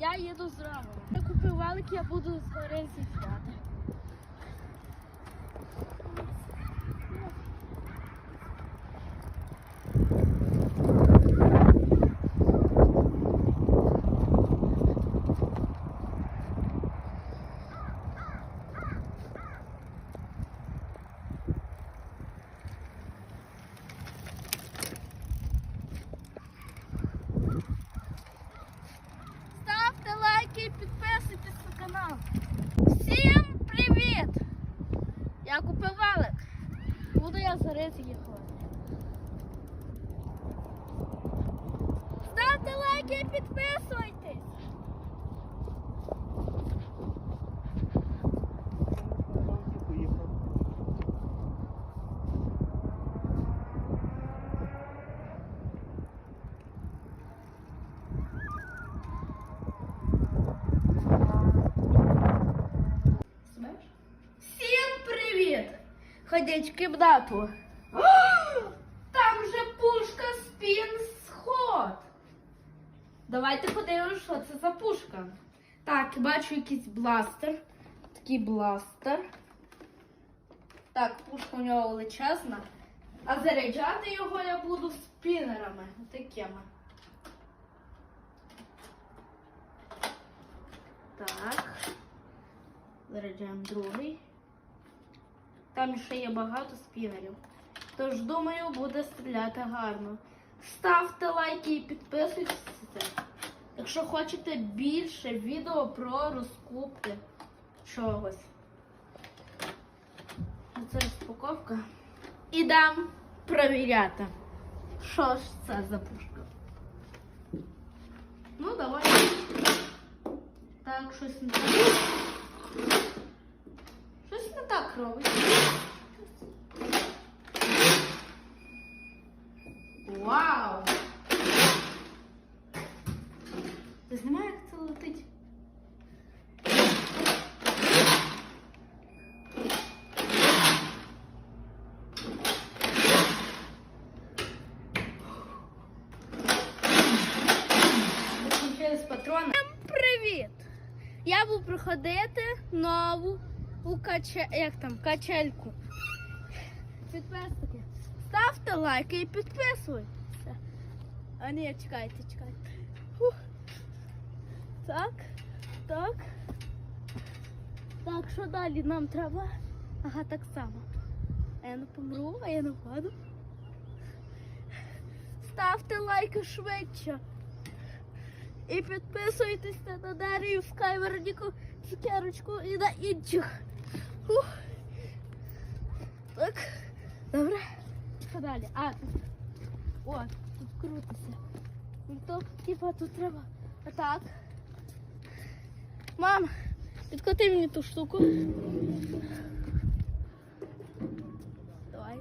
Я їду з Ромом. Я купив валик, я буду з гори з'їжджати. Ставте лайки і підписуйтесь на канал. Всім привіт! Я купив валик. Буду я зараз їхати. Ставте лайки і підписуйтесь. Всім привіт! Ходіть в кімнату. Там же пушка спін сход. Давайте подивимось, що це за пушка. Так, бачу якийсь бластер. Такий бластер. Так, пушка у нього величезна. А заряджати його я буду спінерами. Такими. Так. Заряджаємо другий. Там ще є багато спінерів. Тож, думаю, буде стріляти гарно. Ставте лайки і підписуйтесь. Якщо хочете більше відео про розкупки чогось. Це розпаковка. Ідемо провіряти. Що ж це за пушка? Ну, давай. Так, щось не так. Так робить. Вау! Ти знімаєш, як це летить? Привіт! Я буду проходити нову у каче... як там, качельку. Підписники. Ставте лайки і підписуйтеся. А ні, чекайте, чекайте. Фух. Так, так. Так, що далі нам треба? Ага, так само. А я не помру, а я не впаду. Ставте лайки швидше. І підписуйтесь на Дарію Скайверніку, цукерочку і на інших. Ух. Так, добре. Що далі? А, тут. О, тут крутиться. То, типа, тут треба. Отак. Мам, підкоти мені ту штуку. Давай.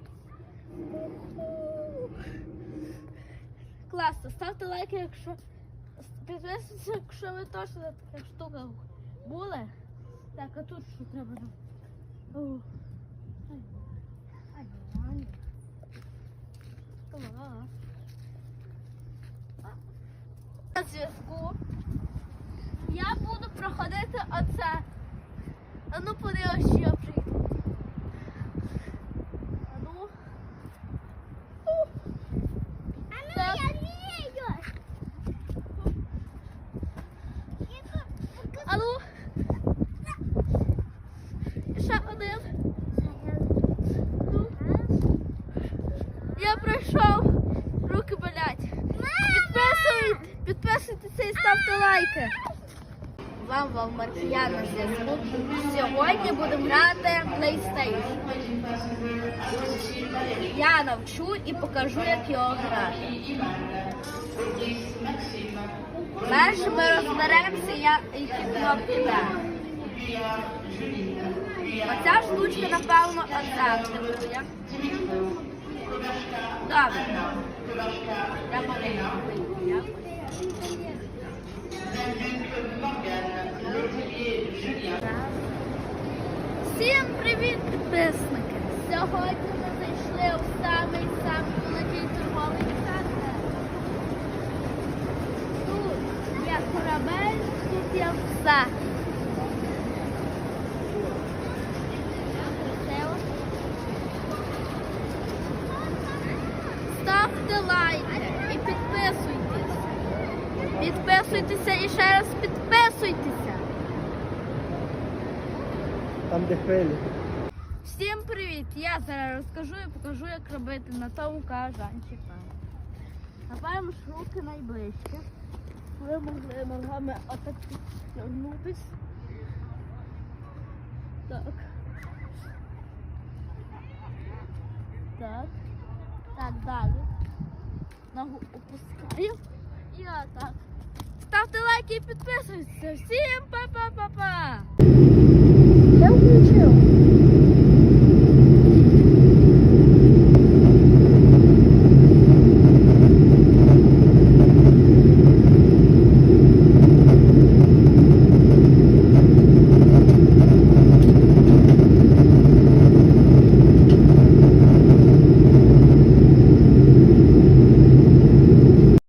Класно, ставте лайки, якщо підписуйтесь, якщо ви точно на таких були. Так, а тут що треба? О. Ай. Ай, На зв'язку. Я буду проходити оце. А ну подивись, що я прийду. А ну. Ух. Так. А ну. Ще один. Ну. Я пройшов. Руки болять. Підписуйтесь, підписуйтеся і ставте лайки. Вам вам Маркіян на зв'язку. Сьогодні будемо грати PlayStation. Я навчу і покажу, як його грати. Перше ми розберемося, як які кнопки де. Оця штучка, напевно, оця активує. Добре. Я. Всім привіт, підписники! Сьогодні ми зайшли в самий самий великий торговий центр. Тут є корабель, всім все. Красиво. Ставте лайки і підписуйтесь. Підписуйтеся і ще раз підписуйтеся. Там де хвилі. Всім привіт! Я зараз розкажу і покажу, як робити на тому кажанчика. Напаємо ж руки найближче. Ви могли ногами отак підтягнутись. Так. Так. Так, далі. Ногу опускаю. І отак. Ставте лайки і підписуйтесь. Всім па-па-па-па!